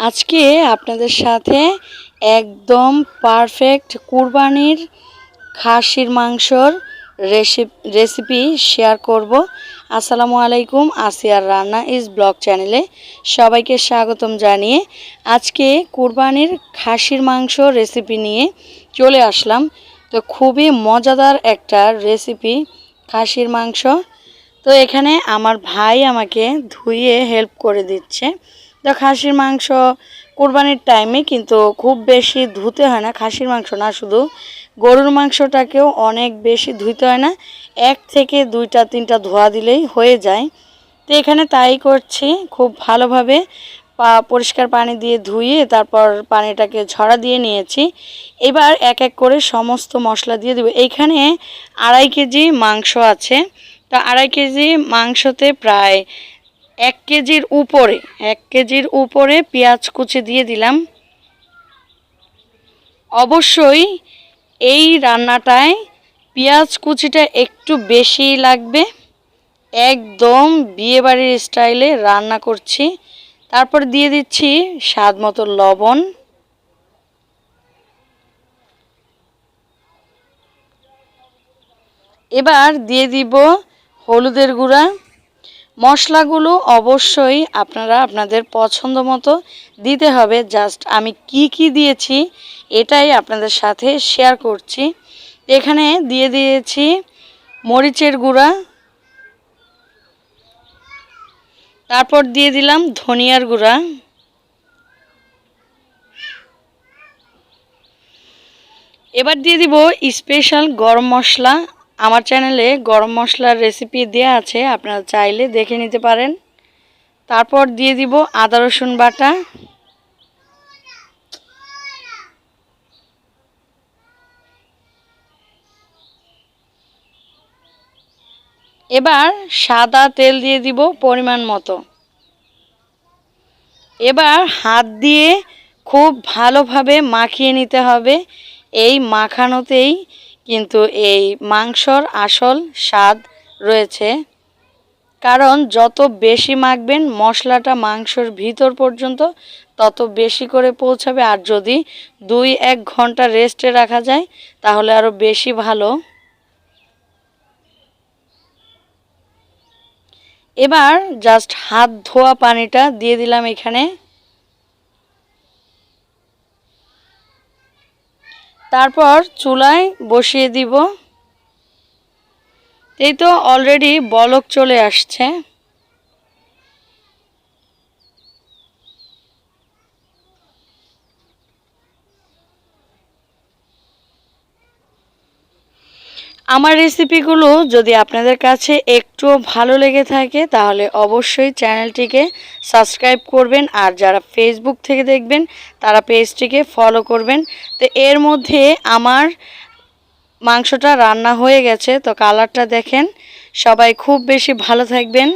আজকে আপনাদের সাথে একদম পারফেক্ট কুরবানির খাসির মাংসর রেসিপি শেয়ার করব। আসসালামু আলাইকুম আসিয়ার রান্না ইজ ব্লগ চ্যানেলে সবাইকে স্বাগতম জানিয়ে আজকে কুরবানির খাসির মাংস রেসিপি নিয়ে চলে আসলাম। তো খুবই মজাদার একটা রেসিপি, খাসির মাংস। তো এখানে আমার ভাই আমাকে ধুয়ে হেল্প করে দিচ্ছে। তো খাসির মাংস কোরবানির টাইমে কিন্তু খুব বেশি ধুতে হয় না, খাসির মাংস না, শুধু গরুর মাংসটাকেও অনেক বেশি ধুইতে হয় না। এক থেকে দুইটা, তিনটা ধোয়া দিলেই হয়ে যায়। তো এখানে তাই করছি, খুব ভালোভাবে পা, পরিষ্কার পানি দিয়ে ধুয়ে তারপর পানিটাকে ঝরা দিয়ে নিয়েছি। এবার এক এক করে সমস্ত মশলা দিয়ে দেবো। এইখানে আড়াই কেজি মাংস আছে। তো আড়াই কেজি মাংসতে প্রায় এক কেজির উপরে, এক কেজির উপরে পেঁয়াজ কুচি দিয়ে দিলাম। অবশ্যই এই রান্নাটায় পেঁয়াজ কুচিটা একটু বেশি লাগবে। একদম বিয়েবাড়ির স্টাইলে রান্না করছি। তারপর দিয়ে দিচ্ছি স্বাদ মতো লবণ। এবার দিয়ে দিব হলুদের গুঁড়া। মশলাগুলো অবশ্যই আপনারা আপনাদের পছন্দ মতো দিতে হবে। জাস্ট আমি কি কি দিয়েছি এটাই আপনাদের সাথে শেয়ার করছি। এখানে দিয়ে দিয়েছি মরিচের গুঁড়া। তারপর দিয়ে দিলাম ধনিয়ার গুঁড়া। এবার দিয়ে দিব স্পেশাল গরম মশলা। আমার চ্যানেলে গরম মশলার রেসিপি দেওয়া আছে, আপনারা চাইলে দেখে নিতে পারেন। তারপর দিয়ে দিব আদা, রসুন বাটা। এবার সাদা তেল দিয়ে দিব পরিমাণ মতো। এবার হাত দিয়ে খুব ভালোভাবে মাখিয়ে নিতে হবে। এই মাখানোতেই কিন্তু এই মাংসর আসল স্বাদ রয়েছে। কারণ যত বেশি মাখবেন, মশলাটা মাংসর ভিতর পর্যন্ত তত বেশি করে পৌঁছাবে। আর যদি দুই এক ঘণ্টা রেস্টে রাখা যায়, তাহলে আরও বেশি ভালো। এবার জাস্ট হাত ধোয়া পানিটা দিয়ে দিলাম এখানে। তারপর চুলায় বসিয়ে দিব। এই তো অলরেডি বলক চলে আসছে। আমার রেসিপিগুলো যদি আপনাদের কাছে একটুও ভালো লেগে থাকে, তাহলে অবশ্যই চ্যানেলটিকে সাবস্ক্রাইব করবেন। আর যারা ফেসবুক থেকে দেখবেন, তারা পেজটিকে ফলো করবেন। তো এর মধ্যে আমার মাংসটা রান্না হয়ে গেছে। তো কালারটা দেখেন। সবাই খুব বেশি ভালো থাকবেন।